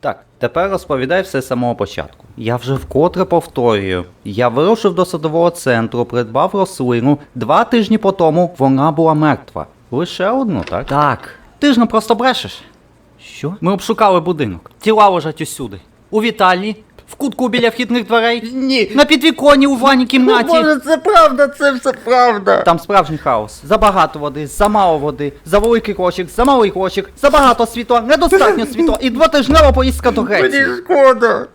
Так, тепер розповідай все з самого початку. Я вже вкотре повторюю. Я вирушив до садового центру, придбав рослину. Два тижні по тому вона була мертва. Лише одну, так? Так. Ти ж не просто брешеш. Що? Ми обшукали будинок. Тіла лежать усюди. У вітальні, в кутку біля вхідних дверей. Ні. На підвіконні у ванній кімнаті. Може, це правда, це все правда. Там справжній хаос. Забагато води, замало води, за великий кошик, за малий кошик, забагато світла, недостатньо світла і двотижнева поїздка до Греції. Мені шкода.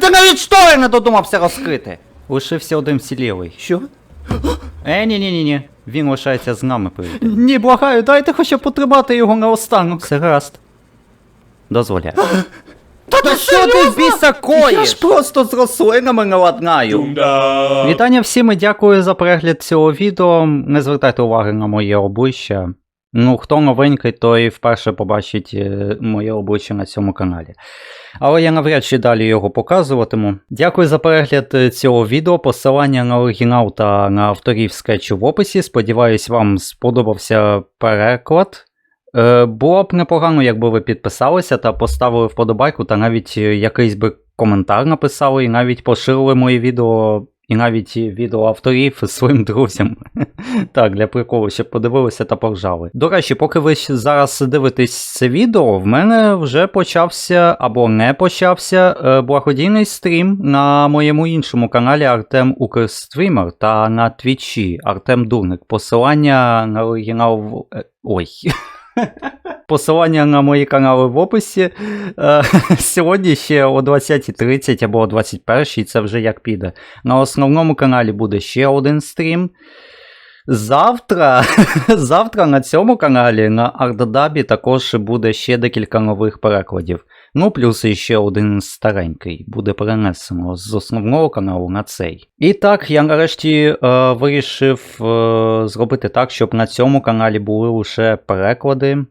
Ти навіть штори не додумався розкрити. Лишився один вцілілий. Що? Е, ні, ні, ні, ні. Він лишається з нами, повірте. Ні, благаю, дайте хоча б потримати його наостанок. Все гаразд. Дозволяю. Та що ти в біса коїш? Я ж просто з рослинами не ладнаю. Вітання всім і дякую за перегляд цього відео. Не звертайте уваги на моє обличчя. Ну, хто новенький, той вперше побачить е, моє обличчя на цьому каналі. Але я навряд чи далі його показуватиму. Дякую за перегляд е, цього відео. Посилання на оригінал та на авторів скетчу в описі. Сподіваюсь, вам сподобався переклад. Е, було б непогано, якби ви підписалися та поставили вподобайку, та навіть е, якийсь би коментар написали, і навіть поширили мої відео, і навіть відео авторів своїм друзям. так, для приколу, щоб подивилися та поржали. До речі, поки ви зараз дивитесь це відео, в мене вже почався або не почався е, благодійний стрім на моєму іншому каналі Артем Укрстрімер та на Твічі Артем Дурник. Посилання на оригінал в. Ой. Посилання на мої канали в описі. Е, Сьогодні ще о 20.30 або о 21.00, це вже як піде. На основному каналі буде ще один стрім. Завтра, завтра на цьому каналі на Ардадабі також буде ще декілька нових перекладів. Ну, плюс іще один старенький буде перенесено з основного каналу на цей. І так, я нарешті е, вирішив е, зробити так, щоб на цьому каналі були лише переклади.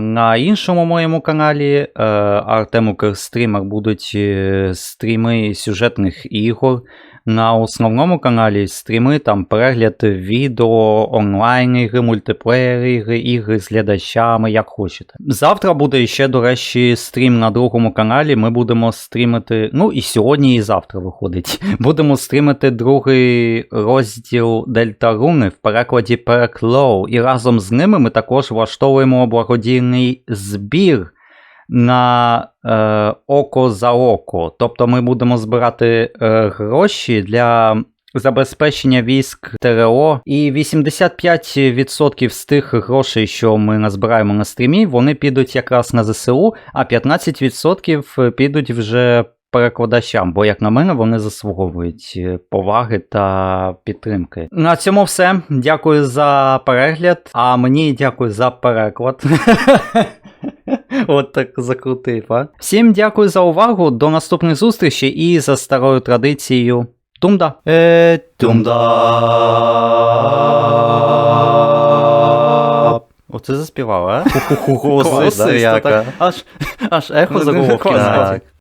На іншому моєму каналі е, Артем Укрстрімер будуть е, стріми сюжетних ігор. На основному каналі стріми, там перегляд відео, онлайн ігри, мультиплеєр ігри, ігри з глядачами, як хочете. Завтра буде ще, до речі, стрім на другому каналі. Ми будемо стрімити. Ну і сьогодні, і завтра виходить. Будемо стрімити другий розділ Дельтаруни в перекладі Переклоу. І разом з ними ми також влаштовуємо благодійний збір на е, око за око. Тобто ми будемо збирати е, гроші для забезпечення військ ТРО. І 85% з тих грошей, що ми назбираємо на стрімі, вони підуть якраз на ЗСУ, а 15% підуть вже. Перекладачам, бо, як на мене, вони заслуговують е, поваги та підтримки. На цьому все. Дякую за перегляд, а мені дякую за переклад. От так закрутив, а. Всім дякую за увагу. До наступних зустрічей і за старою традицією. Тумда. Е, тумда. Оце заспівав, а? Голоси, Аж, аж ехо заголовки. Класно. знаєте.